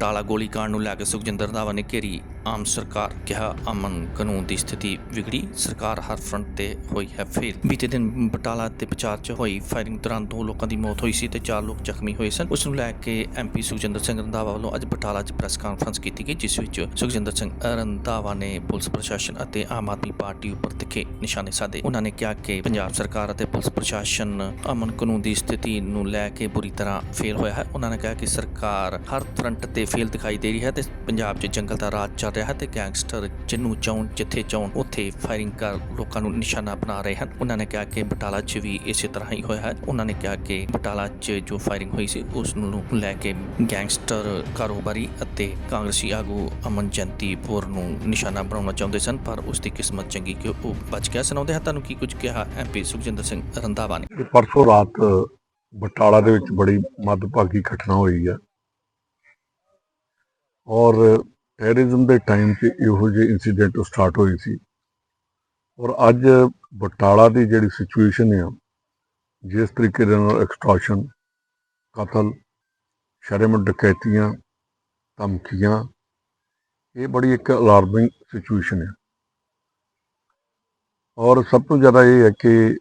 ਬਟਾਲਾ ਗੋਲੀकांड ਨੂੰ ਲੈ ਕੇ ਸੁਖਜਿੰਦਰ ਰੰਧਾਵਾ ਨੇ ਘੇਰੀ ਆਮ ਸਰਕਾਰ ਕਿਹਾ ਅਮਨ ਕਾਨੂੰਨ ਦੀ ਸਥਿਤੀ ਵਿਗੜੀ। ਸਰਕਾਰ ਹਰ ਫਰੰਟ ਤੇ ਹੋਈ ਹੈ ਫੇਲ ਬੀਤੇ ਦਿਨ ਬਟਾਲਾ ਤੇ ਪਚਾਰ ਚ ਹੋਈ ਫਾਇਰਿੰਗ ਦੌਰਾਨ ਦੋ ਲੋਕਾਂ ਦੀ ਮੌਤ ਹੋਈ ਸੀ ਤੇ ਚਾਰ ਲੋਕ ਜ਼ਖਮੀ ਹੋਏ ਸਨ। ਉਸ ਨੂੰ ਲੈ ਕੇ ਐਮਪੀ ਸੁਖਜਿੰਦਰ ਸਿੰਘ ਰੰਧਾਵਾ ਵੱਲੋਂ ਅੱਜ ਬਟਾਲਾ 'ਚ ਪ੍ਰੈਸ ਕਾਨਫਰੰਸ ਕੀਤੀ ਗਈ, ਜਿਸ ਵਿੱਚ ਸੁਖਜਿੰਦਰ ਸਿੰਘ ਰੰਧਾਵਾ ਨੇ ਪੁਲਿਸ ਪ੍ਰਸ਼ਾਸਨ ਅਤੇ ਆਮ ਆਦਮੀ ਪਾਰਟੀ ਉੱਪਰ ਤਿੱਖੇ ਨਿਸ਼ਾਨੇ ਸਾਧੇ। ਉਹਨਾਂ ਨੇ ਕਿਹਾ ਕਿ ਪੰਜਾਬ ਸਰਕਾਰ ਅਤੇ ਪੁਲਿਸ ਪ੍ਰਸ਼ਾਸਨ ਅਮਨ ਕਾਨੂੰਨ ਦੀ ਸਥਿਤੀ ਨੂੰ ਲੈ ਕੇ ਬੁਰੀ ਤਰ੍ਹਾਂ ਫੇਲ ਹੋਇਆ ਹੈ। ਉਹਨਾਂ ਨੇ ਕਿਹਾ ਕਿ ਸਰਕਾਰ ਹਰ ਫਰੰਟ ਤੇ ਫੇਲ ਦਿਖਾਈ ਦੇ ਰਹੀ ਹੈ ਤੇ ਪੰਜਾਬ 'ਚ ਜੰਗਲ ਦਾ ਰਾਜ ਚੱਲ ਰਿਹਾ ਹੈ ਤੇ ਗੈਂਗਸਟਰ ਜਿਹਨੂੰ ਚਾਹਣ ਜਿੱਥੇ ਚਾਹਣ ਉੱਥੇ ਫਾਇਰਿੰਗ ਕਰ ਲੋਕਾਂ ਨੂੰ ਨਿਸ਼ਾਨਾ ਬਣਾ ਰਹੇ ਹਨ। ਉਹਨਾਂ ਨੇ ਕਿਹਾ ਕਿ ਬਟਾਲਾ 'ਚ ਵੀ ਇਸੇ ਤਰ੍ਹਾਂ ਹੀ ਹੋਇਆ ਹੈ। ਉਹਨਾਂ ਨੇ ਕਿਹਾ ਕਿ ਬਟਾਲਾ 'ਚ ਜੋ ਫਾਇਰਿੰਗ ਹੋਈ ਸੀ, ਉਸ ਨੂੰ ਲੈ ਕੇ ਗੈਂਗਸਟਰ ਕਾਰੋਬਾਰੀ ਅਤੇ ਕਾਂਗਰਸੀ ਆਗੂ ਅਮਨ ਜੰਤੀਪੁਰ ਨੂੰ ਨਿਸ਼ਾਨਾ ਬਣਾਉਣਾ ਚਾਹੁੰਦੇ ਸਨ, ਪਰ ਉਸ ਦੀ ਕਿਸਮਤ ਚੰਗੀ ਕਿ ਉਹ ਬਚ ਗਿਆ। ਸੁਣਾਉਂਦੇ ਹਾਂ ਤੁਹਾਨੂੰ ਕੀ ਕੁਝ ਕਿਹਾ ਐਮਪੀ ਸੁਖਜਿੰਦਰ ਸਿੰਘ ਰੰਧਾਵਾ ਨੇ। ਪਰਸੋਂ ਰਾਤ ਬਟਾਲਾ ਦੇ ਵਿੱਚ ਬੜੀ ਮਦਭਾਗੀ ਘਟਨਾ ਹੋਈ ਹੈ। ਔਰ ਟੈਰਰਿਜ਼ਮ ਦੇ ਟਾਈਮ 'ਚ ਇਹੋ ਜਿਹੇ ਇਨਸੀਡੈਂਟ ਸਟਾਰਟ ਹੋਏ ਸੀ। ਔਰ ਅੱਜ ਬਟਾਲਾ ਦੀ ਜਿਹੜੀ ਸਿਚੁਏਸ਼ਨ ਹੈ ਜਿਸ ਤਰੀਕੇ ਦੇ ਨਾਲ ਐਕਸਟ੍ਰੈਸ਼ਨ ਕਤਲ ਸ਼ਰਮ ਡਕੈਤੀਆਂ, ਧਮਕੀਆਂ, ਇਹ ਬੜੀ ਇੱਕ ਅਲਾਰਮਿੰਗ ਸਿਚੁਏਸ਼ਨ ਹੈ ਔਰ ਸਭ ਤੋਂ ਜ਼ਿਆਦਾ ਇਹ ਹੈ ਕਿ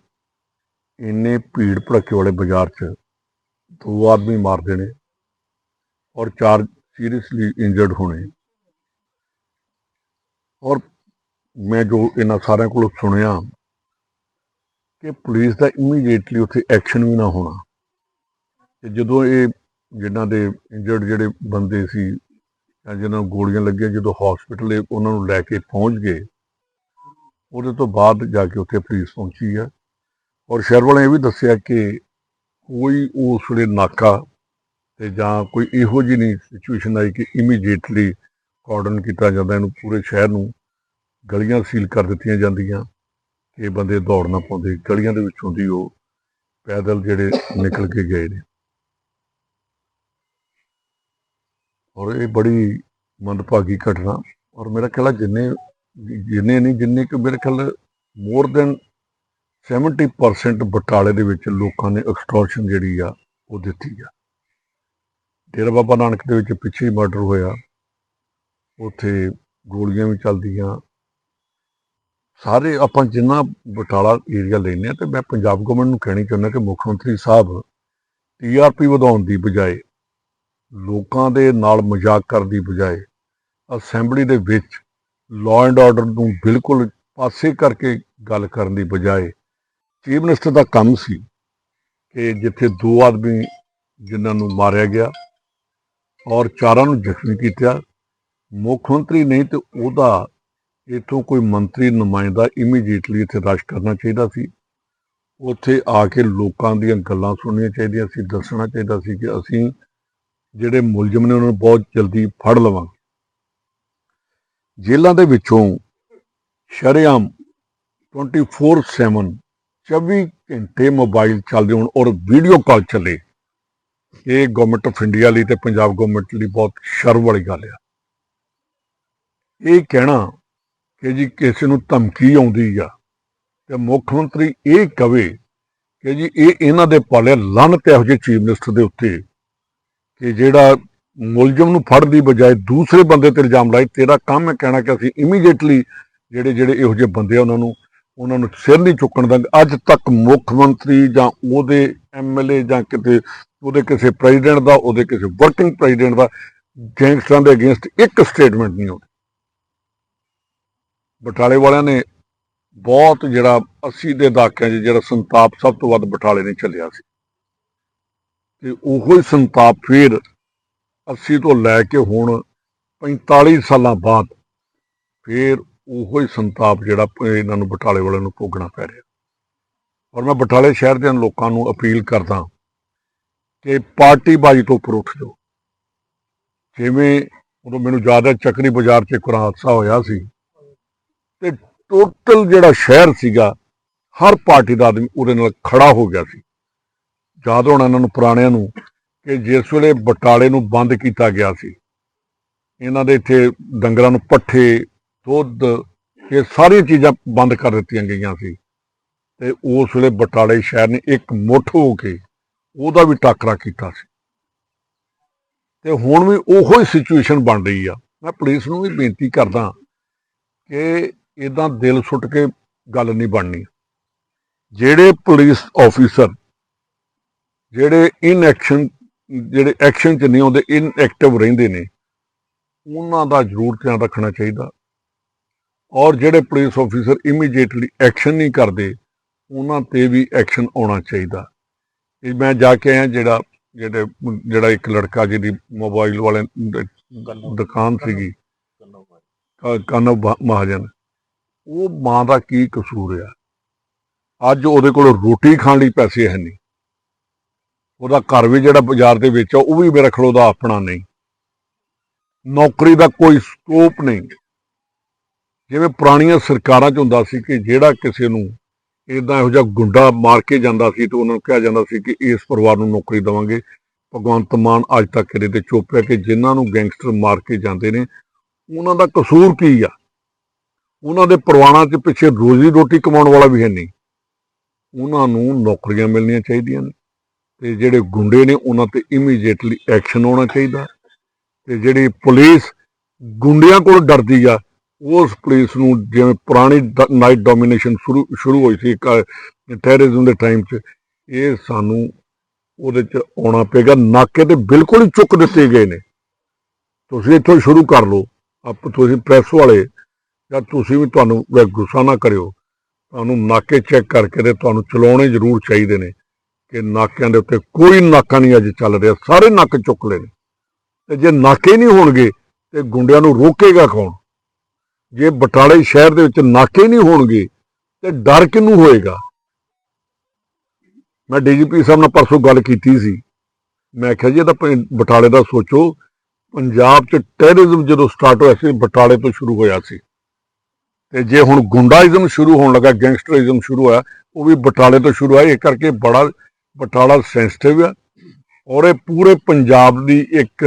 ਇੰਨੇ ਭੀੜ ਭੜੱਕੇ ਵਾਲੇ ਬਾਜ਼ਾਰ 'ਚ ਦੋ ਆਦਮੀ ਮਾਰ ਦੇਣੇ ਔਰ ਚਾਰ ਸੀਰੀਅਸਲੀ ਇੰਜਰਡ ਹੋਣੇ। ਔਰ ਮੈਂ ਜੋ ਇਹਨਾਂ ਸਾਰਿਆਂ ਕੋਲੋਂ ਸੁਣਿਆ ਕਿ ਪੁਲਿਸ ਦਾ ਇਮੀਡੀਏਟਲੀ ਉੱਥੇ ਐਕਸ਼ਨ ਵੀ ਨਾ ਹੋਣਾ। ਤੇ ਜਦੋਂ ਇਹ ਜਿਨ੍ਹਾਂ ਦੇ ਇੰਜਰਡ ਜਿਹੜੇ ਬੰਦੇ ਸੀ ਜਾਂ ਜਿਨ੍ਹਾਂ ਨੂੰ ਗੋਲੀਆਂ ਲੱਗੀਆਂ, ਜਦੋਂ ਹਸਪੀਟਲ ਉਹਨਾਂ ਨੂੰ ਲੈ ਕੇ ਪਹੁੰਚ ਗਏ, ਉਹਦੇ ਤੋਂ ਬਾਅਦ ਜਾ ਕੇ ਉੱਥੇ ਪੁਲਿਸ ਪਹੁੰਚੀ ਹੈ ਔਰ ਸ਼ਹਿਰ ਵਾਲਿਆਂ ਇਹ ਵੀ ਦੱਸਿਆ ਕਿ ਕੋਈ ਉਸ ਵੇਲੇ ਨਾਕਾ ਤੇ ਜਾਂ ਕੋਈ ਇਹੋ ਜਿਹੀ ਨਹੀਂ ਸਿਚੁਏਸ਼ਨ ਆਈ ਕਿ ਇਮੀਡੀਏਟਲੀ ਕਾਰਡਨ ਕੀਤਾ ਜਾਂਦਾ, ਇਹਨੂੰ ਪੂਰੇ ਸ਼ਹਿਰ ਨੂੰ ਗਲੀਆਂ ਸੀਲ ਕਰ ਦਿੱਤੀਆਂ ਜਾਂਦੀਆਂ। ਕਿ ਬੰਦੇ ਦੌੜ ਨਾ ਪਾਉਂਦੇ, ਗਲੀਆਂ ਦੇ ਵਿੱਚੋਂ ਦੀ ਉਹ ਪੈਦਲ ਜਿਹੜੇ ਨਿਕਲ ਕੇ ਗਏ ਨੇ। ਔਰ ਇਹ ਬੜੀ ਮੰਦਭਾਗੀ ਘਟਨਾ। ਔਰ ਮੇਰਾ ਖਿਆਲ ਹੈ ਜਿੰਨੇ ਜਿੰਨੇ ਨਹੀਂ, ਜਿੰਨੇ ਕਿ ਮੇਰੇ ਖਿਆਲ ਮੋਰ ਦੈਨ 70% ਬਟਾਲੇ ਦੇ ਵਿੱਚ ਲੋਕਾਂ ਨੇ ਐਕਸਟ੍ਰੈਸ਼ਨ ਜਿਹੜੀ ਆ, ਉਹ ਦਿੱਤੀ ਆ। ਡੇਰਾ ਬਾਬਾ ਨਾਨਕ ਦੇ ਵਿੱਚ ਪਿੱਛੇ ਹੀ ਮਰਡਰ ਹੋਇਆ। ਉੱਥੇ ਗੋਲੀਆਂ ਵੀ ਚੱਲਦੀਆਂ। ਸਾਰੇ ਆਪਾਂ ਜਿੰਨਾ ਬਟਾਲਾ ਏਰੀਆ ਲੈਨੇ ਆ ਤੇ ਮੈਂ ਪੰਜਾਬ ਗਵਰਨਮੈਂਟ ਨੂੰ ਕਹਿਣੀ ਚਾਹੁੰਦਾ ਕਿ ਮੁੱਖ ਮੰਤਰੀ ਸਾਹਿਬ ਟੀਆਰਪੀ ਵਧਾਉਣ ਦੀ ਬਜਾਏ, ਲੋਕਾਂ ਦੇ ਨਾਲ ਮਜ਼ਾਕ ਕਰਨ ਦੀ ਬਜਾਏ ਅਸੈਂਬਲੀ ਦੇ ਵਿੱਚ ਲਾਅ ਐਂਡ ਆਰਡਰ ਨੂੰ ਬਿਲਕੁਲ ਪਾਸੇ ਕਰਕੇ ਗੱਲ ਕਰਨ ਦੀ ਬਜਾਏ ਚੀਫ ਮਿਨਿਸਟਰ ਦਾ ਕੰਮ ਸੀ ਕਿ ਜਿੱਥੇ ਦੋ ਆਦਮੀ ਜਿਨ੍ਹਾਂ ਨੂੰ ਮਾਰਿਆ ਗਿਆ ਔਰ ਚਾਰਾਂ ਨੂੰ ਜ਼ਖਮੀ ਕੀਤਾ ਮੁੱਖ ਮੰਤਰੀ ਨਹੀਂ ਤੇ ਉਹਦਾ ਇਥੋਂ ਕੋਈ ਮੰਤਰੀ ਨੁਮਾਇੰਦਾ ਇਮੀਡੀਏਟਲੀ ਇੱਥੇ ਰਸ਼ ਕਰਨਾ ਚਾਹੀਦਾ ਸੀ। ਉੱਥੇ ਆ ਕੇ ਲੋਕਾਂ ਦੀਆਂ ਗੱਲਾਂ ਸੁਣਨੀਆਂ ਚਾਹੀਦੀਆਂ ਸੀ, ਦੱਸਣਾ ਚਾਹੀਦਾ ਸੀ ਕਿ ਅਸੀਂ ਜਿਹੜੇ ਮੁਲਜ਼ਮ ਨੇ ਉਹਨਾਂ ਨੂੰ ਬਹੁਤ ਜਲਦੀ ਫੜ ਲਵਾਂਗੇ। ਜੇਲ੍ਹਾਂ ਦੇ ਵਿੱਚੋਂ ਸ਼ਰੇਆਮ 24/7 24 ਘੰਟੇ ਮੋਬਾਈਲ ਚੱਲਦੇ ਹੋਣ ਔਰ ਵੀਡੀਓ ਕਾਲ ਚੱਲੇ। ਇਹ ਗਵਰਨਮੈਂਟ ਆਫ ਇੰਡੀਆ ਲਈ ਤੇ ਪੰਜਾਬ ਗਵਰਨਮੈਂਟ ਲਈ ਬਹੁਤ ਸ਼ਰਮ ਵਾਲੀ ਗੱਲ ਆ। ਇਹ ਕਹਿਣਾ ਕਿ ਜੀ ਕਿਸੇ ਨੂੰ ਧਮਕੀ ਆਉਂਦੀ ਆ ਤੇ ਮੁੱਖ ਮੰਤਰੀ ਇਹ ਕਵੇ ਕਿ ਜੀ ਇਹ ਇਹਨਾਂ ਦੇ ਪਾਲੇ ਲੰਨਤ ਇਹੋ ਜਿਹੇ ਚੀਫ ਮਿਨਿਸਟਰ ਦੇ ਉੱਤੇ ਕਿ ਜਿਹੜਾ ਮੁਲਜ਼ਮ ਨੂੰ ਫੜ ਦੀ ਬਜਾਏ ਦੂਸਰੇ ਬੰਦੇ ਤੇ ਇਲਜ਼ਾਮ ਲਾਏ, ਤੇਰਾ ਕੰਮ ਹੈ ਕਹਿਣਾ ਕਿ ਅਸੀਂ ਇਮੀਡੀਏਟਲੀ ਜਿਹੜੇ ਜਿਹੜੇ ਇਹੋ ਜਿਹੇ ਬੰਦੇ ਆ ਉਹਨਾਂ ਨੂੰ ਉਹਨਾਂ ਨੂੰ ਸਿਰ ਨਹੀਂ ਚੁੱਕਣ ਦਿੰਦੇ ਅੱਜ ਤੱਕ ਮੁੱਖ ਮੰਤਰੀ ਜਾਂ ਉਹਦੇ ਐਮਐਲਏ ਜਾਂ ਕਿਤੇ ਉਹਦੇ ਕਿਸੇ ਪ੍ਰੈਜ਼ੀਡੈਂਟ ਦਾ, ਉਹਦੇ ਕਿਸੇ ਵਰਕਿੰਗ ਪ੍ਰੈਜ਼ੀਡੈਂਟ ਦਾ ਗੈਂਗਸਟਰਾਂ ਦੇ ਅਗੇਂਸਟ ਇੱਕ ਸਟੇਟਮੈਂਟ ਨਹੀਂ ਆਉਂਦੀ ਬਟਾਲੇ ਵਾਲਿਆਂ ਨੇ ਬਹੁਤ ਜਿਹੜਾ 80 ਦੇ ਦਹਾਕਿਆਂ 'ਚ ਜਿਹੜਾ ਸੰਤਾਪ ਸਭ ਤੋਂ ਵੱਧ ਬਟਾਲੇ ਨੇ ਚੱਲਿਆ ਸੀ। ਤੇ ਉਹੋ ਹੀ ਸੰਤਾਪ ਫਿਰ 80 ਤੋਂ ਲੈ ਕੇ ਹੁਣ 45 ਸਾਲਾਂ ਬਾਅਦ ਫਿਰ ਉਹੋ ਹੀ ਸੰਤਾਪ ਜਿਹੜਾ ਇਹਨਾਂ ਨੂੰ ਬਟਾਲੇ ਵਾਲਿਆਂ ਨੂੰ ਭੋਗਣਾ ਪੈ ਰਿਹਾ। ਔਰ ਮੈਂ ਬਟਾਲੇ ਸ਼ਹਿਰ ਦੇ ਲੋਕਾਂ ਨੂੰ ਅਪੀਲ ਕਰਦਾ ਕਿ ਪਾਰਟੀ ਬਾਜੀ ਤੋਂ ਉੱਪਰ ਉੱਠ ਜਾਓ। ਜਿਵੇਂ ਉਦੋਂ ਮੈਨੂੰ ਯਾਦ ਹੈ, ਚੱਕਰੀ ਬਾਜ਼ਾਰ 'ਚ ਇੱਕ ਹਾਦਸਾ ਹੋਇਆ ਸੀ। ਟੋਟਲ ਜਿਹੜਾ ਸ਼ਹਿਰ ਸੀਗਾ, ਹਰ ਪਾਰਟੀ ਦਾ ਆਦਮੀ ਉਹਦੇ ਨਾਲ ਖੜਾ ਹੋ ਗਿਆ ਸੀ। ਯਾਦ ਹੋਣਾ ਇਹਨਾਂ ਨੂੰ ਪੁਰਾਣਿਆਂ ਨੂੰ ਕਿ ਜਿਸ ਵੇਲੇ ਬਟਾਲੇ ਨੂੰ ਬੰਦ ਕੀਤਾ ਗਿਆ ਸੀ, ਇਹਨਾਂ ਦੇ ਇੱਥੇ ਡੰਗਰਾਂ ਨੂੰ ਪੱਠੇ, ਦੁੱਧ, ਇਹ ਸਾਰੀਆਂ ਚੀਜ਼ਾਂ ਬੰਦ ਕਰ ਦਿੱਤੀਆਂ ਗਈਆਂ ਸੀ। ਤੇ ਉਸ ਵੇਲੇ ਬਟਾਲੇ ਸ਼ਹਿਰ ਨੇ ਇੱਕ ਮੁੱਠ ਹੋ ਕੇ ਉਹਦਾ ਵੀ ਟਾਕਰਾ ਕੀਤਾ ਸੀ। ਤੇ ਹੁਣ ਵੀ ਉਹੋ ਹੀ ਸਿਚੁਏਸ਼ਨ ਬਣ ਰਹੀ ਆ। ਮੈਂ ਪੁਲਿਸ ਨੂੰ ਵੀ ਬੇਨਤੀ ਕਰਦਾ ਕਿ ਇਦਾਂ ਦਿਲ ਸੁੱਟ ਕੇ ਗੱਲ ਨਹੀਂ ਬਣਨੀ। ਜਿਹੜੇ ਪੁਲਿਸ ਆਫੀਸਰ ਜਿਹੜੇ ਇਨ ਐਕਸ਼ਨ ਜਿਹੜੇ ਐਕਸ਼ਨ 'ਚ ਨਹੀਂ ਆਉਂਦੇ ਇਨ ਐਕਟਿਵ ਰਹਿੰਦੇ ਨੇ ਉਹਨਾਂ ਦਾ ਜ਼ਰੂਰ ਧਿਆਨ ਰੱਖਣਾ ਚਾਹੀਦਾ। ਔਰ ਜਿਹੜੇ ਪੁਲਿਸ ਆਫੀਸਰ ਇਮੀਡੀਏਟਲੀ ਐਕਸ਼ਨ ਨਹੀਂ ਕਰਦੇ ਉਹਨਾਂ ਤੇ ਵੀ ਐਕਸ਼ਨ ਆਉਣਾ ਚਾਹੀਦਾ। ਇਹ ਮੈਂ ਜਾ ਕੇ ਆਇਆ ਜਿਹੜਾ ਜਿਹੜੇ ਜਿਹੜਾ ਇੱਕ ਲੜਕਾ ਜਿਹਦੀ ਮੋਬਾਈਲ ਵਾਲੇ ਦੁਕਾਨ ਸੀਗੀ। ਕਾਨਵ ਮਹਾਜਨ। ਉਹ ਮਾਂ ਦਾ ਕੀ ਕਸੂਰ ਆ? ਅੱਜ ਉਹਦੇ ਕੋਲ ਰੋਟੀ ਖਾਣ ਲਈ ਪੈਸੇ ਹੈ ਨਹੀਂ। ਉਹਦਾ ਘਰ ਵੀ ਜਿਹੜਾ ਬਾਜ਼ਾਰ ਦੇ ਵਿੱਚ ਆ, ਉਹ ਵੀ ਮੇਰੇ ਖਲੋ ਦਾ ਆਪਣਾ ਨਹੀਂ। ਨੌਕਰੀ ਦਾ ਕੋਈ ਸਕੋਪ ਨਹੀਂ। ਜਿਵੇਂ ਪੁਰਾਣੀਆਂ ਸਰਕਾਰਾਂ 'ਚ ਹੁੰਦਾ ਸੀ ਕਿ ਜਿਹੜਾ ਕਿਸੇ ਨੂੰ ਇਦਾਂ ਇਹੋ ਜਿਹਾ ਗੁੰਡਾ ਮਾਰ ਕੇ ਜਾਂਦਾ ਸੀ ਤੇ ਉਹਨਾਂ ਨੂੰ ਕਿਹਾ ਜਾਂਦਾ ਸੀ ਕਿ ਇਸ ਪਰਿਵਾਰ ਨੂੰ ਨੌਕਰੀ ਦੇਵਾਂਗੇ। ਭਗਵੰਤ ਮਾਨ ਅੱਜ ਤੱਕ ਇਹਦੇ ਤੇ ਚੁੱਪ ਹੈ ਕਿ ਜਿਨ੍ਹਾਂ ਨੂੰ ਗੈਂਗਸਟਰ ਮਾਰ ਕੇ ਜਾਂਦੇ ਨੇ, ਉਹਨਾਂ ਦਾ ਕਸੂਰ ਕੀ ਆ? ਉਹਨਾਂ ਦੇ ਪਰਿਵਾਰਾਂ 'ਚ ਪਿੱਛੇ ਰੋਜ਼ੀ ਰੋਟੀ ਕਮਾਉਣ ਵਾਲਾ ਵੀ ਹੈ ਨਹੀਂ। ਉਹਨਾਂ ਨੂੰ ਨੌਕਰੀਆਂ ਮਿਲਣੀਆਂ ਚਾਹੀਦੀਆਂ ਨੇ ਤੇ ਜਿਹੜੇ ਗੁੰਡੇ ਨੇ ਉਹਨਾਂ ਤੇ ਇਮੀਡੀਏਟਲੀ ਐਕਸ਼ਨ ਹੋਣਾ ਚਾਹੀਦਾ। ਤੇ ਜਿਹੜੀ ਪੁਲਿਸ ਗੁੰਡਿਆਂ ਕੋਲ ਡਰਦੀ ਆ, ਉਸ ਪੁਲਿਸ ਨੂੰ ਜਿਵੇਂ ਪੁਰਾਣੀ ਨਾਈਟ ਡੋਮੀਨੇਸ਼ਨ ਸ਼ੁਰੂ ਸ਼ੁਰੂ ਹੋਈ ਸੀ ਟੈਰਰਿਜ਼ਮ ਦੇ ਟਾਈਮ 'ਚ, ਇਹ ਸਾਨੂੰ ਉਹਦੇ 'ਚ ਆਉਣਾ ਪਏਗਾ। ਨਾਕੇ ਤੇ ਬਿਲਕੁਲ ਹੀ ਚੁੱਕ ਦਿੱਤੇ ਗਏ ਨੇ। ਤੁਸੀਂ ਇੱਥੋਂ ਸ਼ੁਰੂ ਕਰ ਲਓ। ਆਪ, ਤੁਸੀਂ ਪ੍ਰੈਸ ਵਾਲੇ ਜਾਂ ਤੁਸੀਂ ਵੀ ਤੁਹਾਨੂੰ ਗੁੱਸਾ ਨਾ ਕਰਿਓ, ਤੁਹਾਨੂੰ ਨਾਕੇ ਚੈੱਕ ਕਰਕੇ ਤੇ ਤੁਹਾਨੂੰ ਚਲਾਉਣੇ ਜ਼ਰੂਰ ਚਾਹੀਦੇ ਨੇ ਕਿ ਨਾਕਿਆਂ ਦੇ ਉੱਤੇ ਕੋਈ ਨਾਕਾ ਨਹੀਂ ਅੱਜ ਚੱਲ ਰਿਹਾ, ਸਾਰੇ ਨੱਕ ਚੁੱਕ ਲਏ ਨੇ। ਤੇ ਜੇ ਨਾਕੇ ਨਹੀਂ ਹੋਣਗੇ ਤੇ ਗੁੰਡਿਆਂ ਨੂੰ ਰੋਕੇਗਾ ਕੌਣ? ਜੇ ਬਟਾਲੇ ਸ਼ਹਿਰ ਦੇ ਵਿੱਚ ਨਾਕੇ ਨਹੀਂ ਹੋਣਗੇ ਤੇ ਡਰ ਕਿਹਨੂੰ ਹੋਏਗਾ? ਮੈਂ ਡੀਜੀਪੀ ਸਾਹਿਬ ਨਾਲ ਪਰਸੋਂ ਗੱਲ ਕੀਤੀ ਸੀ। ਮੈਂ ਕਿਹਾ ਜੀ ਇਹਦਾ ਬਟਾਲੇ ਦਾ ਸੋਚੋ, ਪੰਜਾਬ 'ਚ ਟੈਰਰਿਜ਼ਮ ਜਦੋਂ ਸਟਾਰਟ ਹੋਇਆ ਸੀ, ਬਟਾਲੇ ਤੋਂ ਸ਼ੁਰੂ ਹੋਇਆ ਸੀ। ਤੇ ਜੇ ਹੁਣ ਗੁੰਡਾਇਜ਼ਮ ਸ਼ੁਰੂ ਹੋਣ ਲੱਗਾ, ਗੈਂਗਸਟਰਿਜ਼ਮ ਸ਼ੁਰੂ ਹੋਇਆ, ਉਹ ਵੀ ਬਟਾਲੇ ਤੋਂ ਸ਼ੁਰੂ ਹੋਇਆ ਇਹ ਕਰਕੇ ਬੜਾ ਬਟਾਲਾ ਸੈਂਸਿਟਿਵ ਆ। ਔਰ ਇਹ ਪੂਰੇ ਪੰਜਾਬ ਦੀ ਇੱਕ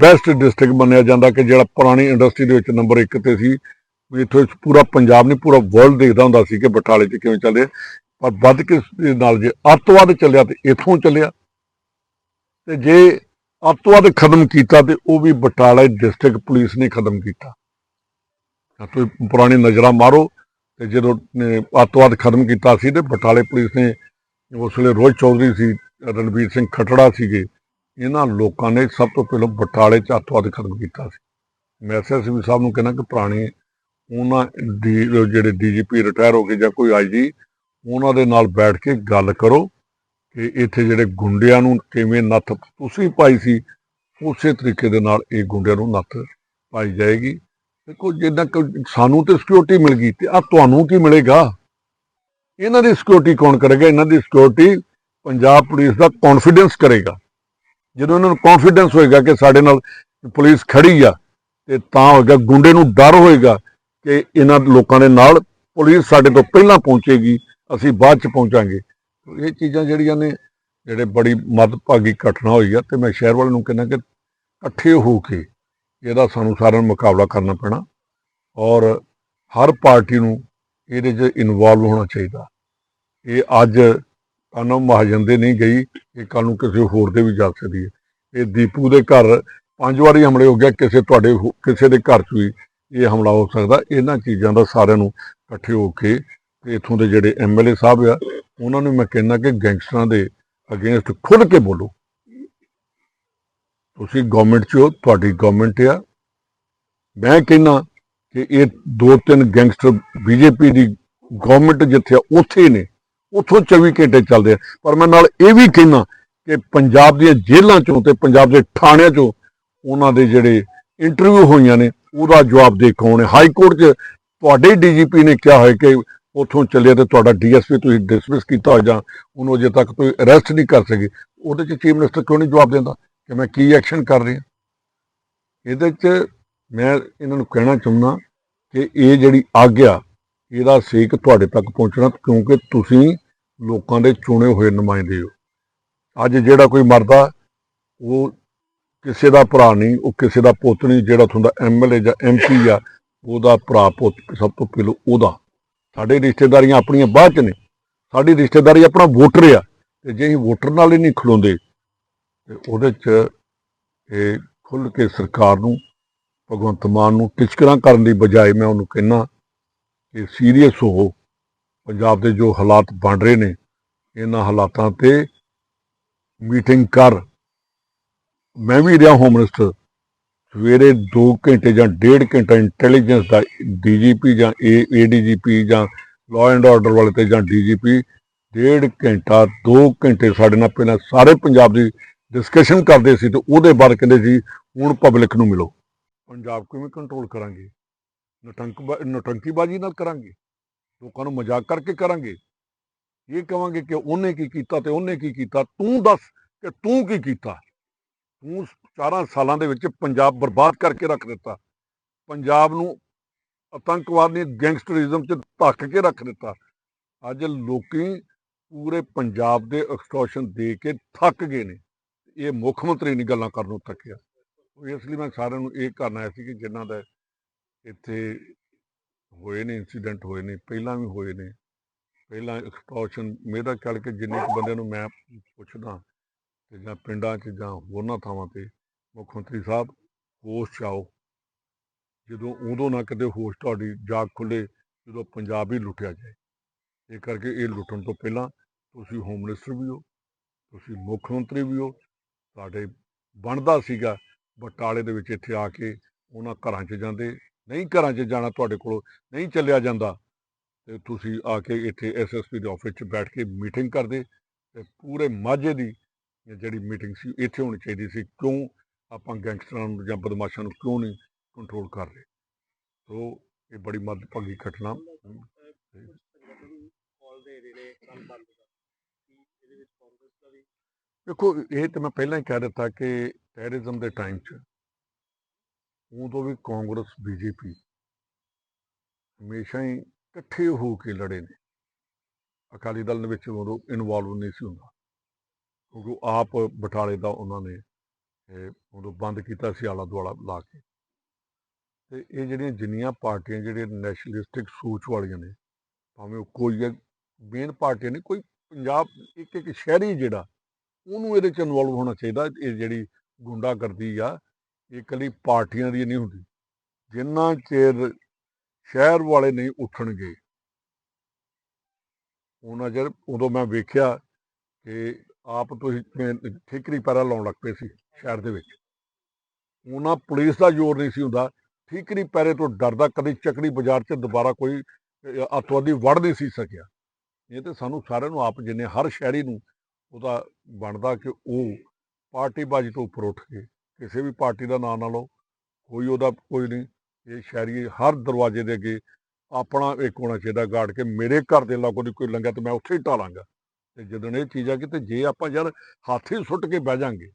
ਬੈਸਟ ਡਿਸਟ੍ਰਿਕਟ ਮੰਨਿਆ ਜਾਂਦਾ ਕਿ ਜਿਹੜਾ ਪੁਰਾਣੀ ਇੰਡਸਟਰੀ ਦੇ ਵਿੱਚ ਨੰਬਰ 1 ਤੇ ਸੀ। ਵੀ ਇੱਥੋਂ ਪੂਰਾ ਪੰਜਾਬ ਨਹੀਂ, ਪੂਰਾ ਵਰਲਡ ਦੇਖਦਾ ਹੁੰਦਾ ਸੀ ਕਿ ਬਟਾਲੇ 'ਚ ਕਿਵੇਂ ਚੱਲ ਪਰ ਵੱਧ ਕੇ ਨਾਲ ਜੇ ਅੱਤਵਾਦ ਚੱਲਿਆ ਤੇ ਇੱਥੋਂ ਚੱਲਿਆ। ਤੇ ਜੇ ਅੱਤਵਾਦ ਖਤਮ ਕੀਤਾ ਤੇ ਉਹ ਵੀ ਬਟਾਲਾ ਡਿਸਟ੍ਰਿਕਟ ਪੁਲਿਸ ਨੇ ਖਤਮ ਕੀਤਾ। ਤਾਂ ਤੁਸੀਂ ਪੁਰਾਣੀ ਨਜ਼ਰਾਂ ਮਾਰੋ ਤੇ ਜਦੋਂ ਨੇ ਅੱਤਵਾਦ ਖਤਮ ਕੀਤਾ ਸੀ ਤੇ ਬਟਾਲੇ ਪੁਲਿਸ ਨੇ ਉਸ ਵੇਲੇ ਰੋਹਿਤ ਚੌਧਰੀ ਸੀ ਰਣਵੀਰ ਸਿੰਘ ਖਟੜਾ ਸੀਗੇ, ਇਹਨਾਂ ਲੋਕਾਂ ਨੇ ਸਭ ਤੋਂ ਪਹਿਲਾਂ ਬਟਾਲੇ ਚ ਅੱਤਵਾਦ ਖਤਮ ਕੀਤਾ ਸੀ। ਮੈਂ ਐਸਐਸਪੀ ਸਾਹਿਬ ਨੂੰ ਕਹਿੰਦਾ ਕਿ ਪੁਰਾਣੇ ਉਹਨਾਂ ਦੀ ਜਿਹੜੇ ਡੀਜੀਪੀ ਰਿਟਾਇਰ ਹੋ ਗਏ ਜਾਂ ਕੋਈ ਆਈਜੀ ਉਹਨਾਂ ਦੇ ਨਾਲ ਬੈਠ ਕੇ ਗੱਲ ਕਰੋ ਕਿ ਇੱਥੇ ਜਿਹੜੇ ਗੁੰਡਿਆਂ ਨੂੰ ਕਿਵੇਂ ਨੱਥ ਤੁਸੀਂ ਪਾਈ ਸੀ, ਉਸੇ ਤਰੀਕੇ ਦੇ ਨਾਲ ਇਹ ਗੁੰਡਿਆਂ ਨੂੰ ਨੱਥ ਪਾਈ ਜਾਏਗੀ। ਦੇਖੋ, ਜਿੱਦਾਂ ਕਿ ਸਾਨੂੰ ਤੇ ਸਿਕਿਉਰਿਟੀ ਮਿਲ ਗਈ ਤੇ ਆ ਤੁਹਾਨੂੰ ਕੀ ਮਿਲੇਗਾ? ਇਹਨਾਂ ਦੀ ਸਿਕਿਉਰਿਟੀ ਕੌਣ ਕਰੇਗਾ? ਇਹਨਾਂ ਦੀ ਸਿਕਿਉਰਿਟੀ ਪੰਜਾਬ ਪੁਲਿਸ ਦਾ ਕੌਨਫੀਡੈਂਸ ਕਰੇਗਾ। ਜਦੋਂ ਇਹਨਾਂ ਨੂੰ ਕੌਨਫੀਡੈਂਸ ਹੋਏਗਾ ਕਿ ਸਾਡੇ ਨਾਲ ਪੁਲਿਸ ਖੜੀ ਆ, ਤੇ ਤਾਂ ਹੋਏਗਾ, ਗੁੰਡੇ ਨੂੰ ਡਰ ਹੋਏਗਾ ਕਿ ਇਹਨਾਂ ਲੋਕਾਂ ਦੇ ਨਾਲ ਪੁਲਿਸ ਸਾਡੇ ਤੋਂ ਪਹਿਲਾਂ ਪਹੁੰਚੇਗੀ, ਅਸੀਂ ਬਾਅਦ ਚ ਪਹੁੰਚਾਂਗੇ। ਇਹ ਚੀਜ਼ਾਂ ਜਿਹੜੀਆਂ ਨੇ, ਜਿਹੜੇ ਬੜੀ ਮਦਭਾਗੀ ਘਟਨਾ ਹੋਈ ਆ, ਤੇ ਮੈਂ ਸ਼ਹਿਰ ਵਾਲਿਆਂ ਨੂੰ ਕਹਿੰਦਾ ਕਿ ਇਕੱਠੇ ਹੋ ਕੇ ਇਹਦਾ ਸਾਨੂੰ ਸਾਰਿਆਂ ਨੂੰ ਮੁਕਾਬਲਾ ਕਰਨਾ ਪੈਣਾ ਔਰ ਹਰ ਪਾਰਟੀ ਨੂੰ ਇਹਦੇ 'ਚ ਇਨਵੋਲਵ ਹੋਣਾ ਚਾਹੀਦਾ। ਇਹ ਅੱਜ ਕਾਨਵ ਮਹਾਜਨ ਦੇ ਨਹੀਂ ਗਈ, ਇਹ ਕੱਲ ਨੂੰ ਕਿਸੇ ਹੋਰ ਦੇ ਵੀ ਜਾ ਸਕਦੀ ਹੈ। ਇਹ ਦੀਪੂ ਦੇ ਘਰ ਪੰਜ ਵਾਰੀ ਹਮਲੇ ਹੋ ਗਿਆ, ਕਿਸੇ ਤੁਹਾਡੇ ਹੋ- ਕਿਸੇ ਦੇ ਘਰ 'ਚ ਵੀ ਇਹ ਹਮਲਾ ਹੋ ਸਕਦਾ। ਇਹਨਾਂ ਚੀਜ਼ਾਂ ਦਾ ਸਾਰਿਆਂ ਨੂੰ ਇਕੱਠੇ ਹੋ ਕੇ ਤੇ ਇੱਥੋਂ ਦੇ ਜਿਹੜੇ ਐਮਐਲਏ ਸਾਹਿਬ ਆ, ਉਹਨਾਂ ਨੂੰ ਮੈਂ ਕਹਿੰਦਾ ਕਿ ਗੈਂਗਸਟਰਾਂ ਦੇ ਅਗੇਂਸਟ ਖੁੱਲ ਕੇ ਬੋਲੋ। ਤੁਸੀਂ ਗਵਰਨਮੈਂਟ 'ਚ ਹੋ, ਤੁਹਾਡੀ ਗਵਰਨਮੈਂਟ ਆ। ਮੈਂ ਕਹਿੰਦਾ ਕਿ ਇਹ ਦੋ ਤਿੰਨ ਗੈਂਗਸਟਰ ਬੀਜੇਪੀ ਦੀ ਗਵਰਨਮੈਂਟ ਜਿੱਥੇ ਆ, ਉੱਥੇ ਨੇ। ਉੱਥੋਂ 24 ਘੰਟੇ ਚੱਲਦੇ ਆ। ਪਰ ਮੈਂ ਨਾਲ ਇਹ ਵੀ ਕਹਿੰਦਾ ਕਿ ਪੰਜਾਬ ਦੀਆਂ ਜੇਲ੍ਹਾਂ ਚੋਂ ਤੇ ਪੰਜਾਬ ਦੇ ਥਾਣਿਆਂ ਚੋਂ ਉਹਨਾਂ ਦੇ ਜਿਹੜੇ ਇੰਟਰਵਿਊ ਹੋਈਆਂ ਨੇ, ਉਹਦਾ ਜਵਾਬ ਦੇ ਕੌਣ ਹੈ ਹਾਈ ਕੋਰਟ 'ਚ ਤੁਹਾਡੇ ਡੀਜੀਪੀ ਨੇ ਕਿਹਾ ਹੋਇਆ ਕਿ ਉੱਥੋਂ ਚੱਲਿਆ ਤੇ ਤੁਹਾਡਾ ਡੀਐਸਪੀ ਤੁਸੀਂ ਡਿਸਮਿਸ ਕੀਤਾ ਹੋਇਆ ਜਾਂ ਉਹਨੂੰ ਅਜੇ ਤੱਕ ਤੁਸੀਂ ਅਰੈਸਟ ਨਹੀਂ ਕਰ ਸਕੇ। ਉਹਦੇ 'ਚ ਚੀਫ ਮਿਨਿਸਟਰ ਕਿਉਂ ਨਹੀਂ ਜਵਾਬ ਦਿੰਦਾ? ਕਿ ਮੈਂ ਕੀ ਐਕਸ਼ਨ ਕਰ ਰਿਹਾ। ਇਹਦੇ 'ਚ ਮੈਂ ਇਹਨਾਂ ਨੂੰ ਕਹਿਣਾ ਚਾਹੁੰਦਾ ਕਿ ਇਹ ਜਿਹੜੀ ਆਗਿਆ, ਇਹਦਾ ਸੇਕ ਤੁਹਾਡੇ ਤੱਕ ਪਹੁੰਚਣਾ, ਕਿਉਂਕਿ ਤੁਸੀਂ ਲੋਕਾਂ ਦੇ ਚੁਣੇ ਹੋਏ ਨੁਮਾਇੰਦੇ ਹੋ। ਅੱਜ ਜਿਹੜਾ ਕੋਈ ਮਰਦਾ, ਉਹ ਕਿਸੇ ਦਾ ਭਰਾ ਨਹੀਂ, ਉਹ ਕਿਸੇ ਦਾ ਪੁੱਤ ਨਹੀਂ, ਜਿਹੜਾ ਉੱਥੋਂ ਦਾ ਐਮਐਲਏ ਜਾਂ ਐਮਪੀ ਆ, ਉਹਦਾ ਭਰਾ ਪੁੱਤ ਸਭ ਤੋਂ ਪਹਿਲਾਂ ਉਹਦਾ। ਸਾਡੇ ਰਿਸ਼ਤੇਦਾਰੀਆਂ ਆਪਣੀਆਂ ਬਾਅਦ ਚ ਨੇ। ਸਾਡੀ ਰਿਸ਼ਤੇਦਾਰੀ ਆਪਣਾ ਵੋਟਰ ਆ, ਤੇ ਜੇ ਅਸੀਂ ਵੋਟਰ ਨਾਲ ਹੀ ਨਹੀਂ ਖਲੋਂਦੇ ਤੇ ਉਹਦੇ 'ਚ ਇਹ ਖੁੱਲ ਕੇ ਸਰਕਾਰ ਨੂੰ, ਭਗਵੰਤ ਮਾਨ ਨੂੰ ਟਿਚਕਰਾਂ ਕਰਨ ਦੀ ਬਜਾਏ ਮੈਂ ਉਹਨੂੰ ਕਹਿੰਨਾ ਕਿ ਸੀਰੀਅਸ ਹੋ। ਪੰਜਾਬ ਦੇ ਜੋ ਹਾਲਾਤ ਬਣ ਰਹੇ ਨੇ, ਇਹਨਾਂ ਹਾਲਾਤਾਂ ਤੇ ਮੀਟਿੰਗ ਕਰ। ਮੈਂ ਵੀ ਰਿਹਾ ਹੋਮ ਮਿਨਿਸਟਰ ਸਵੇਰੇ 2 ਘੰਟੇ ਜਾਂ 1.5 ਘੰਟਾ ਇੰਟੈਲੀਜੈਂਸ ਦਾ ਡੀਜੀਪੀ ਜਾਂ ਏਡੀਜੀਪੀ ਜਾਂ ਲਾਅ ਐਂਡ ਆਰਡਰ ਵਾਲੇ ਤੇ ਜਾਂ ਡੀਜੀਪੀ ਡੇਢ ਘੰਟਾ 2 ਘੰਟੇ ਸਾਡੇ ਨਾਲ ਪਹਿਲਾਂ ਸਾਰੇ ਪੰਜਾਬ ਦੀ ਡਿਸਕਸ਼ਨ ਕਰਦੇ ਸੀ ਤੇ ਉਹਦੇ ਬਾਰੇ ਕਹਿੰਦੇ ਸੀ, ਹੁਣ ਪਬਲਿਕ ਨੂੰ ਮਿਲੋ। ਪੰਜਾਬ ਕਿਵੇਂ ਕੰਟਰੋਲ ਕਰਾਂਗੇ? ਨਟੰਕ ਨਟੰਕੀਬਾਜ਼ੀ ਨਾਲ ਕਰਾਂਗੇ? ਲੋਕਾਂ ਨੂੰ ਮਜ਼ਾਕ ਕਰਕੇ ਕਰਾਂਗੇ? ਇਹ ਕਵਾਂਗੇ ਕਿ ਉਹਨੇ ਕੀ ਕੀਤਾ ਤੇ ਉਹਨੇ ਕੀ ਕੀਤਾ? ਤੂੰ ਦੱਸ ਕਿ ਤੂੰ ਕੀ ਕੀਤਾ? ਤੂੰ 4 ਸਾਲਾਂ ਦੇ ਵਿੱਚ ਪੰਜਾਬ ਬਰਬਾਦ ਕਰਕੇ ਰੱਖ ਦਿੱਤਾ। ਪੰਜਾਬ ਨੂੰ ਆਤੰਕਵਾਦ ਨੇ ਗੈਂਗਸਟਰਿਜ਼ਮ 'ਚ ਧੱਕ ਕੇ ਰੱਖ ਦਿੱਤਾ। ਅੱਜ ਲੋਕੀ ਪੂਰੇ ਪੰਜਾਬ ਦੇ ਐਕਸਟੋਰਸ਼ਨ ਦੇ ਕੇ ਥੱਕ ਗਏ ਨੇ। ਇਹ ਮੁੱਖ ਮੰਤਰੀ ਨਹੀਂ ਗੱਲਾਂ ਕਰਨ ਨੂੰ ਤੱਕਿਆ ਇਸ ਲਈ ਮੈਂ ਸਾਰਿਆਂ ਨੂੰ ਇਹ ਕਰਨਾ ਆਇਆ ਸੀ ਕਿ ਜਿਨ੍ਹਾਂ ਦਾ ਇੱਥੇ ਹੋਏ ਨੇ ਇਨਸੀਡੈਂਟ ਹੋਏ ਨੇ, ਪਹਿਲਾਂ ਵੀ ਹੋਏ ਨੇ, ਪਹਿਲਾਂ ਐਕਸਪੋਸ਼ਨ ਮੇਰਾ ਖਿਆਲ ਕਿ ਜਿੰਨੇ ਕੁ ਬੰਦਿਆਂ ਨੂੰ ਮੈਂ ਪੁੱਛਦਾ ਤੇ ਜਾਂ ਪਿੰਡਾਂ 'ਚ ਜਾਂ ਹੋਰਨਾਂ ਥਾਵਾਂ ਤੇ, ਮੁੱਖ ਮੰਤਰੀ ਸਾਹਿਬ, ਹੋਸ਼ 'ਚ ਆਓ। ਜਦੋਂ ਉਦੋਂ ਨਾ ਕਿਤੇ ਹੋਸ਼ ਤੁਹਾਡੀ ਜਾਗ ਖੁੱਲੇ, ਜਦੋਂ ਪੰਜਾਬ ਹੀ ਲੁੱਟਿਆ ਜਾਏ। ਇਹ ਕਰਕੇ ਇਹ ਲੁੱਟਣ ਤੋਂ ਪਹਿਲਾਂ ਤੁਸੀਂ ਹੋਮ ਮਿਨਿਸਟਰ ਵੀ ਹੋ, ਤੁਸੀਂ ਮੁੱਖ ਮੰਤਰੀ ਵੀ ਹੋ ਤੁਹਾਡੇ ਬਣਦਾ ਸੀਗਾ, ਬਟਾਲੇ ਦੇ ਵਿੱਚ ਇੱਥੇ ਆ ਕੇ ਉਹਨਾਂ ਘਰਾਂ 'ਚ ਜਾਂਦੇ, ਨਹੀਂ ਘਰਾਂ 'ਚ ਜਾਣਾ ਤੁਹਾਡੇ ਕੋਲੋਂ, ਨਹੀਂ ਚੱਲਿਆ ਜਾਂਦਾ। ਤੇ ਤੁਸੀਂ ਆ ਕੇ ਇੱਥੇ ਐਸਐਸਪੀ ਦੇ ਆਫਿਸ 'ਚ ਬੈਠ ਕੇ ਮੀਟਿੰਗ ਕਰਦੇ ਤੇ ਪੂਰੇ ਮਾਝੇ ਦੀ ਜਿਹੜੀ ਮੀਟਿੰਗ ਸੀ, ਇੱਥੇ ਹੋਣੀ ਚਾਹੀਦੀ ਸੀ। ਕਿਉਂ ਆਪਾਂ ਗੈਂਗਸਟਰਾਂ ਨੂੰ ਜਾਂ ਬਦਮਾਸ਼ਾਂ ਨੂੰ ਕਿਉਂ ਨਹੀਂ ਕੰਟਰੋਲ ਕਰ ਰਹੇ? ਸੋ ਇਹ ਬੜੀ ਮੱਦਭਾਗੀ ਘਟਨਾ। ਦੇਖੋ, ਇਹ ਤਾਂ ਮੈਂ ਪਹਿਲਾਂ ਹੀ ਕਹਿ ਦਿੱਤਾ ਕਿ ਟੈਰਰਿਜ਼ਮ ਦੇ ਟਾਈਮ 'ਚ ਉਦੋਂ ਵੀ ਕਾਂਗਰਸ, ਬੀਜੇਪੀ ਹਮੇਸ਼ਾ ਹੀ ਇਕੱਠੇ ਹੋ ਕੇ ਲੜੇ ਨੇ। ਅਕਾਲੀ ਦਲ ਦੇ ਵਿੱਚ ਉਦੋਂ ਇਨਵੋਲਵ ਨਹੀਂ ਸੀ ਹੁੰਦਾ। ਕਿਉਂਕਿ ਆਪ ਬਟਾਲੇ ਦਾ ਉਹਨਾਂ ਨੇ ਉਦੋਂ ਬੰਦ ਕੀਤਾ ਸੀ ਆਲਾ ਦੁਆਲਾ ਲਾ ਕੇ। ਤੇ ਇਹ ਜਿਹੜੀਆਂ ਜਿੰਨੀਆਂ ਪਾਰਟੀਆਂ, ਜਿਹੜੀਆਂ ਨੈਸ਼ਨਲਿਸਟਿਕ ਸੋਚ ਵਾਲੀਆਂ ਨੇ, ਭਾਵੇਂ ਉਹ ਕੋਈ ਮੇਨ ਪਾਰਟੀ ਨਹੀਂ ਕੋਈ ਪੰਜਾਬ ਇੱਕ ਇੱਕ ਸ਼ਹਿਰੀ ਜਿਹੜਾ ਉਹਨੂੰ ਇਹਦੇ ਚ ਇਨਵੋਲਵ ਹੋਣਾ ਚਾਹੀਦਾ ਇਹ ਜਿਹੜੀ ਗੁੰਡਾਗਰਦੀ ਆ ਇਹ ਇਕੱਲੀ ਪਾਰਟੀਆਂ ਦੀ ਨਹੀਂ ਹੁੰਦੀ। ਜਿੰਨਾ ਚਿਰ ਸ਼ਹਿਰ ਵਾਲੇ ਨਹੀਂ ਉੱਠਣਗੇ ਉਹਨਾਂ ਚਿਰ ਉਦੋਂ ਮੈਂ ਵੇਖਿਆ ਕਿ ਆਪ ਤੁਸੀਂ ਠਿਕਰੀ ਪੈਰਾ ਲਾਉਣ ਲੱਗ ਪਏ ਸੀ ਸ਼ਹਿਰ ਦੇ ਵਿੱਚ। ਉਹਨਾਂ ਪੁਲਿਸ ਦਾ ਜ਼ੋਰ ਨਹੀਂ ਸੀ ਹੁੰਦਾ। ਠੀਕਰੀ ਪੈਰੇ ਤੋਂ ਡਰਦਾ ਕਦੀ ਚੱਕੜੀ ਬਾਜ਼ਾਰ 'ਚ ਦੁਬਾਰਾ ਕੋਈ ਅਹ, ਅੱਤਵਾਦੀ ਵੜ ਨਹੀਂ ਸੀ ਸਕਿਆ। ਇਹ ਤੇ ਸਾਨੂੰ ਸਾਰਿਆਂ ਨੂੰ ਆਪ ਜਿੰਨੇ ਹਰ ਸ਼ਹਿਰੀ ਨੂੰ ਉਹਦਾ ਬਣਦਾ ਕਿ ਉਹ ਪਾਰਟੀਬਾਜ਼ੀ ਤੋਂ ਉੱਪਰ ਉੱਠ ਕੇ ਕਿਸੇ ਵੀ ਪਾਰਟੀ ਦਾ ਨਾਂ ਨਾ ਲਓ, ਕੋਈ ਉਹਦਾ ਕੋਈ ਨਹੀਂ, ਇਹ ਸ਼ਹਿਰੀ ਹਰ ਦਰਵਾਜ਼ੇ ਦੇ ਅੱਗੇ ਆਪਣਾ ਇੱਕ ਹੋਣਾ ਚਾਹੀਦਾ ਗਾਰਡ ਕੇ ਮੇਰੇ ਘਰ ਦੇ ਲਾਗੋਂ ਦੀ ਕੋਈ ਲੰਘਿਆ ਤੇ ਮੈਂ ਉੱਥੇ ਹੀ ਢਾਲਾਂਗਾ ਤੇ ਜਦੋਂ ਇਹ ਚੀਜ਼ ਆ ਕਿ ਤੇ ਜੇ ਆਪਾਂ ਯਾਰ ਹੱਥ ਹੀ ਸੁੱਟ ਕੇ ਬਹਿ ਜਾਾਂਗੇ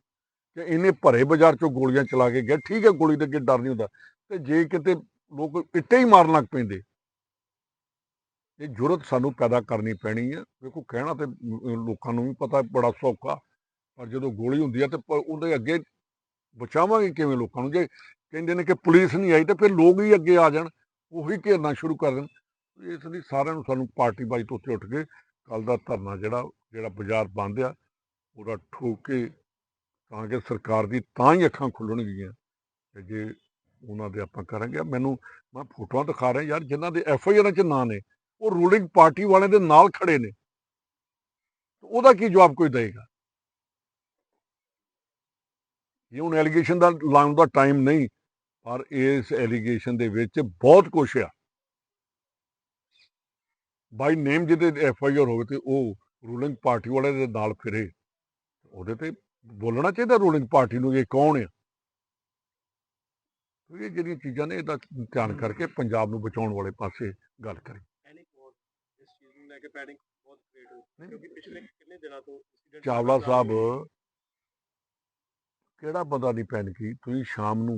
ਕਿ ਇਹਨੇ ਭਰੇ ਬਾਜ਼ਾਰ ਚੋਂ ਗੋਲੀਆਂ ਚਲਾ ਕੇ ਗਿਆ ਠੀਕ ਹੈ ਗੋਲੀ ਦੇ ਅੱਗੇ ਡਰ ਨਹੀਂ ਹੁੰਦਾ, ਤੇ ਜੇ ਕਿਤੇ ਲੋਕ ਇੱਟੇ ਹੀ ਮਾਰਨ ਲੱਗ ਪੈਂਦੇ ਇਹ ਜੁਰਤ ਸਾਨੂੰ ਪੈਦਾ ਕਰਨੀ ਪੈਣੀ ਹੈ ਵੇਖੋ, ਕਹਿਣਾ ਤੇ ਲੋਕਾਂ ਨੂੰ ਵੀ ਪਤਾ ਬੜਾ ਸੌਖਾ, ਪਰ ਜਦੋਂ ਗੋਲੀ ਹੁੰਦੀ ਹੈ ਤੇ ਉਹਦੇ ਅੱਗੇ ਬਚਾਵਾਂਗੇ ਕਿਵੇਂ ਲੋਕਾਂ ਨੂੰ? ਜੇ ਕਹਿੰਦੇ ਨੇ ਕਿ ਪੁਲਿਸ ਨਹੀਂ ਆਈ ਤੇ ਫਿਰ ਲੋਕ ਹੀ ਅੱਗੇ ਆ ਜਾਣ, ਉਹੀ ਘੇਰਨਾ ਸ਼ੁਰੂ ਕਰ ਦੇਣ। ਇਸ ਲਈ ਸਾਰਿਆਂ ਨੂੰ ਸਾਨੂੰ ਪਾਰਟੀ ਬਾਈ ਤੋਂ ਉੱਤੇ ਉੱਠ ਕੇ ਕੱਲ ਦਾ ਧਰਨਾ ਜਿਹੜਾ ਜਿਹੜਾ ਬਾਜ਼ਾਰ ਬੰਦ ਆ, ਉਹਦਾ ਠੋਕ ਕੇ ਤਾਂ ਕਿ ਸਰਕਾਰ ਦੀ ਤਾਂ ਹੀ ਅੱਖਾਂ ਖੁੱਲਣਗੀਆਂ ਤੇ ਜੇ ਉਹਨਾਂ ਦੇ ਆਪਾਂ ਕਰਾਂਗੇ ਮੈਨੂੰ, ਮੈਂ ਫੋਟੋਆਂ ਦਿਖਾ ਰਿਹਾ ਯਾਰ, ਜਿਨ੍ਹਾਂ ਦੇ ਐਫ ਆਈ ਆਰਾਂ 'ਚ ਨਾਂ ਨੇ ਉਹ ਰੂਲਿੰਗ ਪਾਰਟੀ ਵਾਲਿਆਂ ਦੇ ਨਾਲ ਖੜੇ ਨੇ। ਉਹਦਾ ਕੀ ਜਵਾਬ ਕੋਈ ਦੇਗਾ ਇਹ ਹੁਣ ਐਲੀਗੇਸ਼ਨ ਦਾ ਲਾਉਣ ਦਾ ਟਾਈਮ ਨਹੀਂ, ਪਰ ਇਸ ਐਲੀਗੇਸ਼ਨ ਦੇ ਵਿੱਚ ਬਹੁਤ ਕੁਛ ਆ। ਬਾਈ ਨੇਮ ਜਿਹਦੇ ਐਫ ਆਈ ਆਰ ਹੋਵੇ ਤੇ ਉਹ ਰੂਲਿੰਗ ਪਾਰਟੀ ਵਾਲੇ ਦੇ ਨਾਲ ਫਿਰੇ। ਉਹਦੇ ਤੇ ਬੋਲਣਾ ਚਾਹੀਦਾ ਰੂਲਿੰਗ ਪਾਰਟੀ ਨੂੰ ਇਹ ਕੌਣ ਆ? ਇਹ ਜਿਹੜੀਆਂ ਚੀਜ਼ਾਂ ਨੇ, ਇਹਦਾ ਧਿਆਨ ਕਰਕੇ ਪੰਜਾਬ ਨੂੰ ਬਚਾਉਣ ਵਾਲੇ ਪਾਸੇ ਗੱਲ ਕਰੀ ਪੈਨਿਕ ਬਹੁਤ ਇਸ ਚੀਜ਼ ਨੂੰ ਲੈ ਕੇ ਪੈਨਿਕ ਬਹੁਤ ਕ੍ਰੀਏਟ ਹੋਈ। ਕਿਉਂਕਿ ਪਿਛਲੇ ਕਿੰਨੇ ਦਿਨਾਂ ਤੋਂ incident ਚਾਵਲਾ। ਸਾਹਿਬ ਕਿਹੜਾ ਬੰਦਾ ਨਹੀਂ ਪੈਨਿਕੀ ਤੁਸੀਂ ਸ਼ਾਮ ਨੂੰ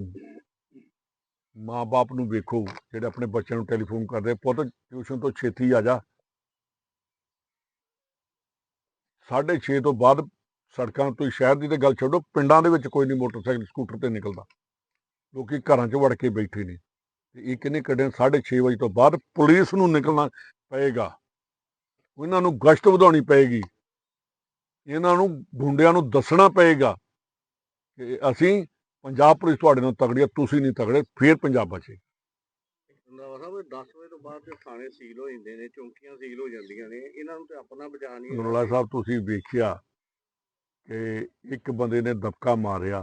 ਮਾਂ-ਬਾਪ ਨੂੰ ਵੇਖੋ ਜਿਹੜੇ ਆਪਣੇ ਬੱਚਿਆਂ ਨੂੰ ਟੈਲੀਫੋਨ ਕਰਦੇ ਪੁੱਤ ਟਿਊਸ਼ਨ ਤੋਂ ਛੇਤੀ ਆ ਜਾ। 6:30 ਤੋਂ ਬਾਅਦ ਸੜਕਾਂ ਤੋਂ ਸ਼ਹਿਰ ਦੀ ਤੇ ਗੱਲ ਛੱਡੋ ਪਿੰਡਾਂ ਦੇ ਵਿੱਚ ਕੋਈ ਨਹੀਂ ਮੋਟਰਸਾਈਕਲ ਸਕੂਟਰ ਤੇ ਨਿਕਲਦਾ। ਲੋਕੀ ਘਰਾਂ 'ਚ ਵੜ ਕੇ ਬੈਠੇ ਨੇ। ਤੇ ਇਹ ਕਿੰਨੇ ਕੱਢੇ 6:30 ਵਜੇ ਤੋਂ ਬਾਅਦ ਪੁਲਿਸ ਨੂੰ ਨਿਕਲਣਾ ਪਏਗਾ। ਉਹਨਾਂ ਨੂੰ ਗਸ਼ਤ ਵਧਾਉਣੀ ਪਏਗੀ। ਇਹਨਾਂ ਨੂੰ ਗੁੰਡਿਆਂ ਨੂੰ ਦੱਸਣਾ ਪਏਗਾ ਕਿ ਅਸੀਂ ਪੰਜਾਬ ਪੁਲਿਸ ਤੁਹਾਡੇ ਨਾਲ ਤਗੜੀ ਆ ਤੁਸੀਂ ਨਹੀਂ ਤਗੜੇ ਫੇਰ ਪੰਜਾਬ ਬਚੇ। ਰੰਧਾਵਾ ਸਾਹਿਬ 10 ਵਜੇ ਤੋਂ ਬਾਅਦ ਤੇ ਥਾਣੇ ਸੀਲ ਹੋ ਜਾਂਦੇ ਨੇ ਚੌਂਕੀਆਂ ਸੀਲ ਹੋ ਜਾਂਦੀਆਂ ਨੇ ਇਹਨਾਂ ਨੂੰ ਤੇ ਆਪਣਾ ਬਚਾ ਨਹੀਂ ਹੈਗਾ। ਨਰੋਲਾ ਸਾਹਿਬ ਤੁਸੀਂ ਵੇਖਿਆ ਕਿ ਇੱਕ ਬੰਦੇ ਨੇ ਦਬਕਾ ਮਾਰਿਆ